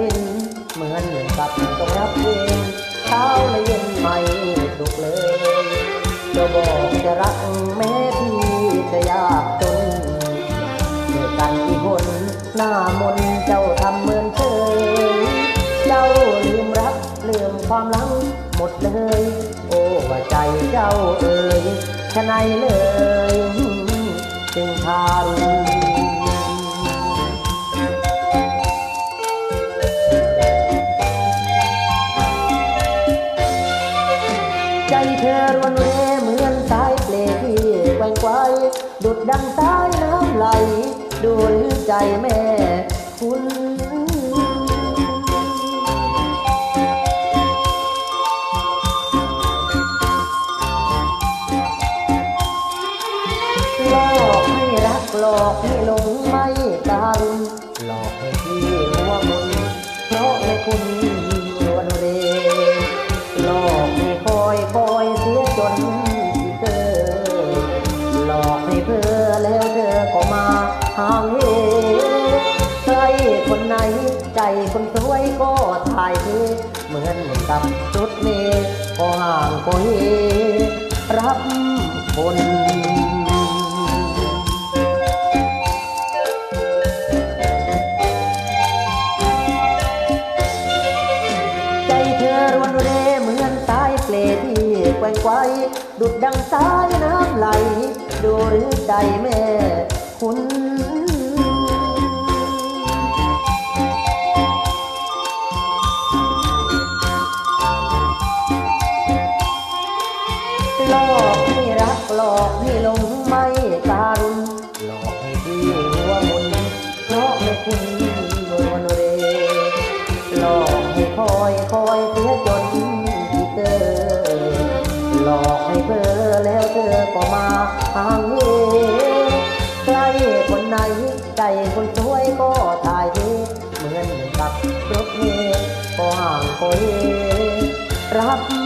ที่จะเห็นเหมือนกับต้องรับเองเช้าและเย็นไม่สุขเลยจะบอกจะรักแม้พี่จะยากจนเมื่อกันกี่คนหน้ามนเจ้าทำเหมือนเคยเจ้าลืมรักลืมความหลังหมดเลย โอ้ว่าใจเจ้าเอ่ยชะไหนเลย จึงทารุณ ดูหรือใจแม่คุณหลอกให้รักหลอกให้หลงไม่การุณหลอกให้พี่หัวมุนเพราะให้คุณางใครคนไหนใจคนสวยก็ถ่ายเหมือนกับชุดเมก็ห่างก็เฮรับคนใจเธอรวนเรเหมือนสายเปลที่แกว่งไกวดุดดังสายน้ำไหล ดูหรือใจแม่ คุณ อกให้หลงไม่การุณหลอกให้พี่หัวมุนเพราะไม่คุณนวลเรหลอกให้คอยคอยเสียจนที่เจอหลอกให้เพ้อแล้วเธอก็มาห่างเหใกล้คนไหนใจคนสวยก็ถ่ายเทเหมือนกับรถเมล์ก็ห่างก็เฮรับ